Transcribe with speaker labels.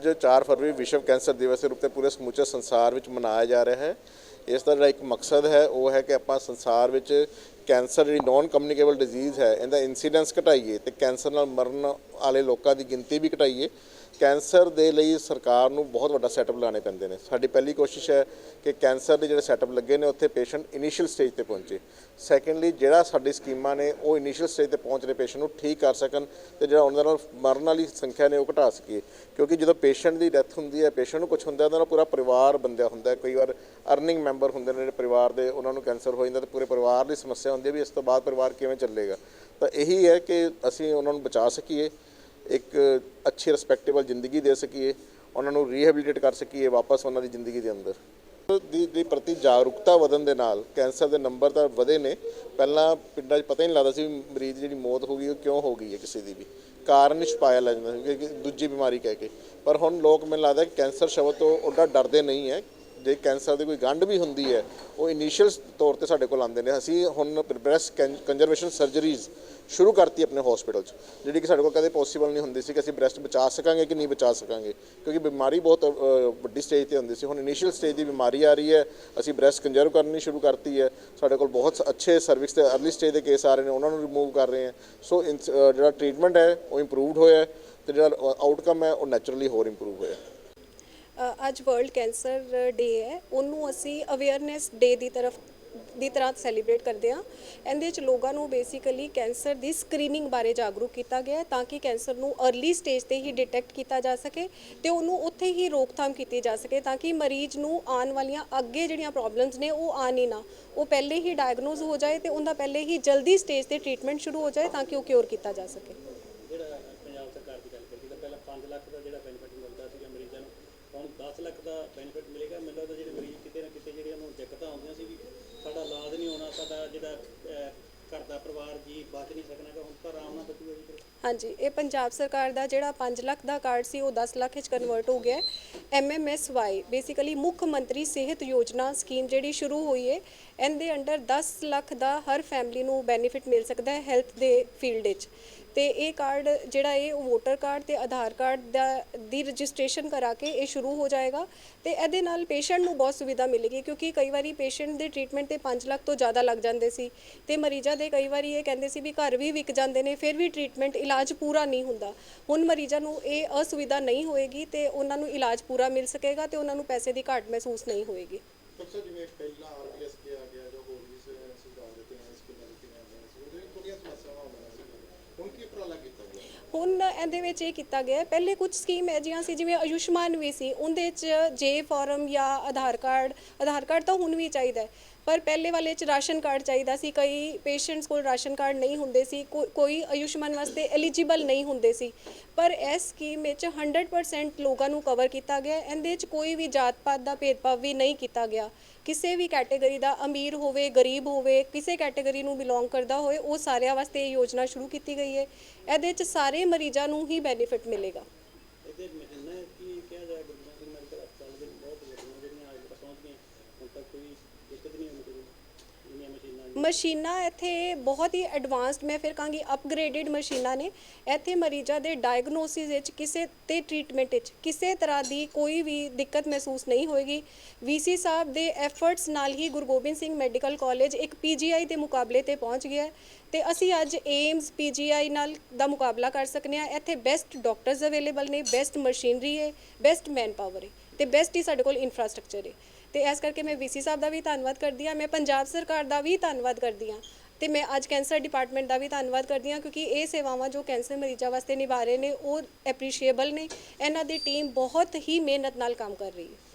Speaker 1: ਅੱਜ 4 ਫਰਵਰੀ ਵਿਸ਼ਵ ਕੈਂਸਰ ਦਿਵਸ ਦੇ ਰੂਪ ਤੇ ਪੂਰੇ ਸਮੁੱਚੇ ਸੰਸਾਰ ਵਿੱਚ ਮਨਾਇਆ ਜਾ ਰਿਹਾ ਹੈ। ਇਸ ਦਾ ਜਿਹੜਾ ਇੱਕ ਮਕਸਦ ਹੈ, ਉਹ ਹੈ ਕਿ ਆਪਾਂ ਸੰਸਾਰ ਵਿੱਚ ਕੈਂਸਰ ਜਿਹੜੀ ਨਾਨ ਕਮਿਊਨੀਕੇਬਲ ਡਿਜ਼ੀਜ਼ ਹੈ, ਇਹਦਾ ਇਨਸੀਡੈਂਸ ਘਟਾਈਏ ਤੇ ਕੈਂਸਰ ਨਾਲ ਮਰਨ ਵਾਲੇ ਲੋਕਾਂ ਦੀ ਗਿਣਤੀ ਵੀ ਘਟਾਈਏ। ਕੈਂਸਰ ਦੇ ਲਈ ਸਰਕਾਰ ਨੂੰ ਬਹੁਤ ਵੱਡਾ ਸੈਟਅਪ ਲਾਣੇ ਪੈਂਦੇ ਨੇ। ਸਾਡੀ ਪਹਿਲੀ ਕੋਸ਼ਿਸ਼ ਹੈ ਕਿ ਕੈਂਸਰ ਦੇ ਜਿਹੜੇ ਸੈਟਅਪ ਲੱਗੇ ਨੇ, ਉੱਥੇ ਪੇਸ਼ੈਂਟ ਇਨੀਸ਼ੀਅਲ ਸਟੇਜ ਤੇ ਪਹੁੰਚੇ। ਸੈਕੰਡਲੀ ਜਿਹੜਾ ਸਾਡੀ ਸਕੀਮਾਂ ਨੇ, ਉਹ ਇਨੀਸ਼ੀਅਲ ਸਟੇਜ ਤੇ ਪਹੁੰਚ ਰਹੇ ਪੇਸ਼ੈਂਟ ਨੂੰ ਠੀਕ ਕਰ ਸਕਣ ਤੇ ਜਿਹੜਾ ਉਹਨਾਂ ਨਾਲ ਮਰਨ ਵਾਲੀ ਸੰਖਿਆ ਨੇ, ਉਹ ਘਟਾ ਸਕੀਏ। ਕਿਉਂਕਿ ਜਦੋਂ ਪੇਸ਼ੈਂਟ ਦੀ ਡੈਥ ਹੁੰਦੀ ਹੈ ਪੇਸ਼ੈਂਟ ਨੂੰ ਕੁਝ ਹੁੰਦਾ ਉਹਦਾ ਪੂਰਾ ਪਰਿਵਾਰ ਬੰਦਿਆ ਹੁੰਦਾ ਕਈ ਵਾਰ ਅਰਨਿੰਗ ਮੈਂਬਰ ਹੁੰਦੇ ਨੇ ਜਿਹੜੇ ਪਰਿਵਾਰ ਦੇ, ਉਹਨਾਂ ਨੂੰ ਕੈਂਸਰ ਹੋ ਜਾਂਦਾ ਤੇ ਪੂਰੇ ਪਰਿਵਾਰ ਦੀ ਸਮੱਸਿਆ ਹੁੰਦੀ ਹੈ ਵੀ ਇਸ ਤੋਂ ਬਾਅਦ ਪਰਿਵਾਰ ਕਿਵੇਂ ਚੱਲੇਗਾ। ਤਾਂ ਇਹੀ ਹੈ ਕਿ ਅਸੀਂ ਉਹਨਾਂ ਨੂੰ ਬਚਾ ਸਕੀਏ। ਇੱਕ ਅੱਛੀ ਰਿਸਪੈਕਟੇਬਲ ਜ਼ਿੰਦਗੀ ਦੇ ਸਕੀਏ, ਉਹਨਾਂ ਨੂੰ ਰੀਹੈਬਿਲਿਟੇਟ ਕਰ ਸਕੀਏ ਵਾਪਸ ਉਹਨਾਂ ਦੀ ਜ਼ਿੰਦਗੀ ਦੇ ਅੰਦਰ। ਦੀ ਦੀ ਪ੍ਰਤੀ ਜਾਗਰੂਕਤਾ ਵਧਣ ਦੇ ਨਾਲ ਕੈਂਸਰ ਦੇ ਨੰਬਰ ਤਾਂ ਵਧੇ ਨੇ। ਪਹਿਲਾਂ ਪਿੰਡਾਂ 'ਚ ਪਤਾ ਹੀ ਨਹੀਂ ਲੱਗਦਾ ਸੀ ਵੀ ਮਰੀਜ਼ ਦੀ ਜਿਹੜੀ ਮੌਤ ਹੋ ਗਈ, ਉਹ ਕਿਉਂ ਹੋ ਗਈ ਹੈ ਕਿਸੇ ਦੀ ਵੀ। ਕਾਰਨ ਨਹੀਂ ਛੁਪਾਇਆ ਲੈ ਜਾਂਦਾ ਸੀ ਕਿ ਦੂਜੀ ਬਿਮਾਰੀ ਕਹਿ ਕੇ। ਪਰ ਹੁਣ ਲੋਕ ਮੈਨੂੰ ਲੱਗਦਾ ਕਿ ਕੈਂਸਰ ਸ਼ਬਦ ਤੋਂ ਉੱਡਾ ਡਰਦੇ ਨਹੀਂ ਹੈ। ਜੇ ਕੈਂਸਰ ਦੀ ਕੋਈ ਗੰਢ ਵੀ ਹੁੰਦੀ ਹੈ, ਉਹ ਇਨੀਸ਼ੀਅਲ ਤੌਰ ਤੇ ਸਾਡੇ ਕੋਲ ਆਉਂਦੇ ਨੇ। ਅਸੀਂ ਹੁਣ ਬ੍ਰੈਸਟ ਕੰਜ਼ਰਵੇਸ਼ਨ ਸਰਜਰੀਜ਼ ਸ਼ੁਰੂ ਕਰਤੀ ਆਪਣੇ ਹਸਪੀਟਲ 'ਚ, ਜਿਹੜੀ ਕਿ ਸਾਡੇ ਕੋਲ ਕਦੇ ਪੋਸੀਬਲ ਨਹੀਂ ਹੁੰਦੀ ਸੀ ਕਿ ਅਸੀਂ ਬ੍ਰੈਸਟ ਬਚਾ ਸਕਾਂਗੇ ਕਿ ਨਹੀਂ ਬਚਾ ਸਕਾਂਗੇ। ਕਿਉਂਕਿ ਬਿਮਾਰੀ ਬਹੁਤ ਵੱਡੀ ਸਟੇਜ ਤੇ ਹੁੰਦੀ ਸੀ। ਹੁਣ ਇਨੀਸ਼ੀਅਲ ਸਟੇਜ ਦੀ ਬਿਮਾਰੀ ਆ ਰਹੀ ਹੈ, ਅਸੀਂ ਬ੍ਰੈਸਟ ਕੰਜ਼ਰਵ ਕਰਨੀ ਸ਼ੁਰੂ ਕਰਤੀ ਹੈ। ਸਾਡੇ ਕੋਲ ਬਹੁਤ ਅੱਛੇ ਸਰਵਿਸ ਤੇ ਅਰਲੀ ਸਟੇਜ ਦੇ ਕੇਸ ਆ ਰਹੇ ਨੇ, ਉਹਨਾਂ ਨੂੰ ਰਿਮੂਵ ਕਰ ਰਹੇ ਹਾਂ। ਸੋ ਇਨ- ਜਿਹੜਾ ਟ੍ਰੀਟਮੈਂਟ ਹੈ, ਉਹ ਇੰਪਰੂਵਡ ਹੋਇਆ ਹੈ ਤੇ ਜਿਹੜਾ ਆਊਟਕਮ ਹੈ, ਉਹ ਨੈਚੁਰਲੀ ਹੋਰ ਇੰਪਰੂਵ ਹੋਇਆ
Speaker 2: ਅੱਜ ਵਰਲਡ ਕੈਂਸਰ ਡੇ ਹੈ, ਉਹਨੂੰ ਅਸੀਂ ਅਵੇਅਰਨੈਸ ਡੇ ਦੀ ਤਰਫ, ਦੀ ਤਰ੍ਹਾਂ ਸੈਲੀਬ੍ਰੇਟ ਕਰਦੇ ਹਾਂ। ਇਹਦੇ ਵਿੱਚ ਲੋਕਾਂ ਨੂੰ ਬੇਸਿਕਲੀ ਕੈਂਸਰ ਦੀ ਸਕਰੀਨਿੰਗ ਬਾਰੇ ਜਾਗਰੂਕ ਕੀਤਾ ਗਿਆ ਤਾਂ ਕਿ ਕੈਂਸਰ ਨੂੰ अर्ਲੀ ਸਟੇਜ ਤੇ ਹੀ ਡਿਟੈਕਟ ਕੀਤਾ ਜਾ ਸਕੇ ਤੇ ਉਹਨੂੰ ਉੱਥੇ ਹੀ ਰੋਕਥਾਮ ਕੀਤੀ ਜਾ ਸਕੇ ਤਾਂ ਕਿ ਮਰੀਜ਼ ਨੂੰ ਆਉਣ ਵਾਲੀਆਂ ਅੱਗੇ ਜਿਹੜੀਆਂ ਪ੍ਰੋਬਲਮਸ ਨੇ ਉਹ ਆਣ ਹੀ ਨਾ। ਉਹ ਪਹਿਲੇ ਹੀ ਡਾਇਗਨੋਸ ਹੋ ਜਾਏ ਤੇ ਉਹਦਾ ਪਹਿਲੇ ਹੀ ਜਲਦੀ ਸਟੇਜ ਤੇ ਟ੍ਰੀਟਮੈਂਟ ਸ਼ੁਰੂ ਹੋ ਜਾਏ ਤਾਂ ਕਿ ਉਹ ਕਿਉਰ ਕੀਤਾ ਜਾ ਸਕੇ।
Speaker 3: ਜਿਹੜਾ ਪੰਜਾਬ ਸਰਕਾਰ ਦੀ ਗੱਲ ਕਰੀਏ ਤਾਂ ਪਹਿਲਾਂ 5 ਲੱਖ ਦਾ ਜਿਹੜਾ ਬੈਨੀਫਿਟ ਮਿਲਦਾ ਸੀਗਾ ਮਰੀਜ਼ਾਂ ਨੂੰ ਹੁਣ 10 ਲੱਖ ਦਾ ਬੈਨੀਫਿਟ ਮਿਲੇਗਾ। ਮੈਨੂੰ ਲੱਗਦਾ ਜਿਹੜੇ ਮਰੀਜ਼ ਕਿਤੇ ਨਾ ਕਿਤੇ ਜਿਹੜੀਆਂ ਨੂੰ ਦਿੱਕਤਾਂ ਆਉਂਦੀਆਂ ਸੀ ਵੀ ਸਾਡਾ ਇਲਾਜ ਨਹੀਂ ਹੋਣਾ, ਸਾਡਾ ਜਿਹੜਾ ਘਰ ਦਾ ਪਰਿਵਾਰ ਜੀ ਬਚ ਨਹੀਂ ਸਕਣਾਗਾ ਹੁਣ ਤਾਂ ਆਰਾਮ ਨਾਲ ਬਚੂਗਾ ਜੀ ਫਿਰ।
Speaker 2: ਹਾਂਜੀ, ਇਹ ਪੰਜਾਬ ਸਰਕਾਰ ਦਾ ਜਿਹੜਾ 5 ਲੱਖ ਦਾ ਕਾਰਡ ਸੀ, ਉਹ 10 ਲੱਖ ਵਿੱਚ ਕਨਵਰਟ ਹੋ ਗਿਆ ਐਮਐਮਐਸਵਾਈ ਬੇਸਿਕਲੀ ਮੁੱਖ ਮੰਤਰੀ ਸਿਹਤ ਯੋਜਨਾ ਸਕੀਮ ਜਿਹੜੀ ਸ਼ੁਰੂ ਹੋਈ ਹੈ, ਇਹਦੇ ਅੰਡਰ 10 ਲੱਖ ਦਾ ਹਰ ਫੈਮਿਲੀ ਨੂੰ ਬੈਨੀਫਿਟ ਮਿਲ ਸਕਦਾ ਹੈ ਹੈਲਥ ਦੇ ਫੀਲਡ ਵਿੱਚ। ਤੇ ਇਹ ਕਾਰਡ ਜਿਹੜਾ ਇਹ ਵੋਟਰ ਕਾਰਡ ਤੇ ਆਧਾਰ ਕਾਰਡ ਦਾ, ਦੀ ਰਜਿਸਟ੍ਰੇਸ਼ਨ ਕਰਾ ਕੇ ਇਹ ਸ਼ੁਰੂ ਹੋ ਜਾਏਗਾ। ਤੇ ਇਹਦੇ ਨਾਲ ਪੇਸ਼ੈਂਟ ਨੂੰ ਬਹੁਤ ਸੁਵਿਧਾ ਮਿਲੇਗੀ, ਕਿਉਂਕਿ ਕਈ ਵਾਰੀ ਪੇਸ਼ੈਂਟ ਦੇ ਟ੍ਰੀਟਮੈਂਟ ਤੇ 5 ਲੱਖ ਤੋਂ ਜ਼ਿਆਦਾ ਲੱਗ ਜਾਂਦੇ ਸੀ। ਤੇ ਮਰੀਜ਼ਾਂ ਦੇ ਕਈ ਵਾਰੀ ਇਹ ਕਹਿੰਦੇ ਸੀ ਵੀ ਘਰ ਵੀ ਵਿਕ ਜਾਂਦੇ ਨੇ ਫਿਰ ਵੀ ਟ੍ਰੀਟਮੈਂਟ ਇਲਾਜ ਪੂਰਾ ਨਹੀਂ ਹੁੰਦਾ। ਹੁਣ ਮਰੀਜ਼ਾਂ ਨੂੰ ਇਹ ਅਸੁਵਿਧਾ ਨਹੀਂ ਹੋਏਗੀ ਤੇ ਉਹਨਾਂ ਨੂੰ ਇਲਾਜ ਪੂਰਾ ਮਿਲ ਸਕੇਗਾ ਤੇ ਉਹਨਾਂ ਨੂੰ ਪੈਸੇ ਦੀ ਘਾਟ ਮਹਿਸੂਸ ਨਹੀਂ ਹੋਏਗੀ।
Speaker 1: ਸਰ ਜਿਵੇਂ ਪਹਿਲਾਂ ਆਰਬੀਐਸ ਕਿਹਾ ਗਿਆ ਜੋ ਹੋਰ ਵੀ ਸੁਝਾਅ ਦਿੱਤੇ ਗਏ ਸਕੀਮਾਂ ਦਿੱਤੀਆਂ ਗਈਆਂ ਸੀ ਉਹਦੇ ਵਿੱਚ ਥੋੜੀਆਂ ਸਮੱਸਿਆਵਾਂ ਆਉਂਦੀਆਂ ਸੀ ਹੁਣ ਕੀ ਉਪਰਾਲਾ ਕੀਤਾ ਗਿਆ?
Speaker 2: ਹੁਣ ਇਹਦੇ ਵਿੱਚ ਇਹ ਕੀਤਾ ਗਿਆ ਹੈ, ਪਹਿਲੇ ਕੁਝ ਸਕੀਮ ਐਜੀਆਂ ਸੀ ਜਿਵੇਂ ਆਯੁਸ਼ਮਾਨ ਵੀ ਸੀ ਉਹਦੇ 'ਚ ਜੇ ਫਾਰਮ ਜਾਂ ਆਧਾਰ ਕਾਰਡ ਆਧਾਰ ਕਾਰਡ ਤਾਂ ਹੁਣ ਵੀ ਚਾਹੀਦਾ ਹੈ। ਪਰ ਪਹਿਲੇ ਵਾਲੇ 'ਚ ਰਾਸ਼ਨ ਕਾਰਡ ਚਾਹੀਦਾ ਸੀ, ਕਈ ਪੇਸ਼ੈਂਟਸ ਕੋਲ ਰਾਸ਼ਨ ਕਾਰਡ ਨਹੀਂ ਹੁੰਦੇ ਸੀ, ਕੋ- ਕੋਈ ਆਯੁਸ਼ਮਾਨ ਵਾਸਤੇ ਐਲੀਜੀਬਲ ਨਹੀਂ ਹੁੰਦੇ ਸੀ। ਪਰ ਇਸ ਸਕੀਮ ਵਿੱਚ 100% ਲੋਕਾਂ ਨੂੰ ਕਵਰ ਕੀਤਾ ਗਿਆ ਹੈ। ਇਹਦੇ 'ਚ ਕੋਈ ਵੀ ਜਾਤ ਪਾਤ ਦਾ ਭੇਦਭਾਵ ਵੀ ਨਹੀਂ ਕੀਤਾ ਗਿਆ। ਕਿਸੇ ਵੀ ਕੈਟਾਗਰੀ ਦਾ ਅਮੀਰ ਹੋਵੇ, ਗਰੀਬ ਹੋਵੇ, ਕਿਸੇ ਕੈਟਾਗਰੀ ਨੂੰ ਬਿਲੋਂਗ ਕਰਦਾ ਹੋਵੇ ਉਹ ਸਾਰਿਆਂ ਵਾਸਤੇ ਇਹ ਯੋਜਨਾ ਸ਼ੁਰੂ ਕੀਤੀ ਗਈ ਹੈ। ਇਹਦੇ 'ਚ ਸਾਰੇ ਮਰੀਜ਼ਾਂ ਨੂੰ ਹੀ ਬੈਨੀਫਿਟ ਮਿਲੇਗਾ।
Speaker 3: ਇਹਦੇ ਮਹੀਨਾ ਕੀ ਕਿਹਾ ਜਾਏ ਗੁਰੂ ਸਿੰਘ ਮੈਡੀਕਲ ਹਸਪਤਾਲ ਦੇ ਬਹੁਤ ਵੱਡੀਆਂ ਜਿਹੜੀਆਂ ਅੱਜ ਤੱਕ ਪਹੁੰਚ ਗਈਆਂ
Speaker 2: ਮਸ਼ੀਨਾਂ ਇੱਥੇ ਬਹੁਤ ਹੀ ਐਡਵਾਂਸਡ ਮੈਂ ਫਿਰ ਕਹਾਂਗੀ ਅਪਗ੍ਰੇਡਡ ਮਸ਼ੀਨਾਂ ਨੇ। ਇੱਥੇ ਮਰੀਜ਼ਾਂ ਦੇ ਡਾਇਗਨੋਸਿਸ ਵਿੱਚ ਕਿਸੇ ਤੇ ਟ੍ਰੀਟਮੈਂਟ ਵਿੱਚ ਕਿਸੇ ਤਰ੍ਹਾਂ ਦੀ ਕੋਈ ਵੀ ਦਿੱਕਤ ਮਹਿਸੂਸ ਨਹੀਂ ਹੋਏਗੀ। ਵੀਸੀ ਸਾਹਿਬ ਦੇ ਐਫਰਟਸ ਨਾਲ ਹੀ ਗੁਰੂ ਗੋਬਿੰਦ ਸਿੰਘ ਮੈਡੀਕਲ ਕਾਲਜ ਇੱਕ ਪੀਜੀਆਈ ਦੇ ਮੁਕਾਬਲੇ ਤੇ ਪਹੁੰਚ ਗਿਆ ਹੈ ਤੇ ਅਸੀਂ ਅੱਜ ਏਮਸ ਪੀਜੀਆਈ ਨਾਲ ਦਾ ਮੁਕਾਬਲਾ ਕਰ ਸਕਨੇ ਆ ਇੱਥੇ ਬੈਸਟ ਡਾਕਟਰਸ ਅਵੇਲੇਬਲ ਨੇ ਬੈਸਟ ਮਸ਼ੀਨਰੀ ਹੈ ਬੈਸਟ ਮੈਨ ਪਾਵਰ ਹੈ। ਤੇ ਬੈਸਟ ਹੀ ਸਾਡੇ ਕੋਲ ਇਨਫਰਾਸਟ੍ਰਕਚਰ ਹੈ ਤੇ ਇਸ ਕਰਕੇ ਮੈਂ ਵੀਸੀ ਸਾਹਿਬ ਦਾ ਵੀ ਧੰਨਵਾਦ ਕਰਦੀ ਹਾਂ, ਮੈਂ ਪੰਜਾਬ ਸਰਕਾਰ ਦਾ ਵੀ ਧੰਨਵਾਦ ਕਰਦੀ ਹਾਂ। ਤੇ ਮੈਂ ਅੱਜ ਕੈਂਸਰ ਡਿਪਾਰਟਮੈਂਟ ਦਾ ਵੀ ਧੰਨਵਾਦ ਕਰਦੀ ਹਾਂ, ਕਿਉਂਕਿ ਇਹ ਸੇਵਾਵਾਂ ਜੋ ਕੈਂਸਰ ਮਰੀਜ਼ਾਂ ਵਾਸਤੇ ਨਿਭਾ ਰਹੇ ਨੇ, ਉਹ ਐਪਰੀਸ਼ੀਏਬਲ ਨੇ। ਇਹਨਾਂ ਦੀ ਟੀਮ ਬਹੁਤ ਹੀ ਮਿਹਨਤ ਨਾਲ ਕੰਮ ਕਰ ਰਹੀ ਹੈ।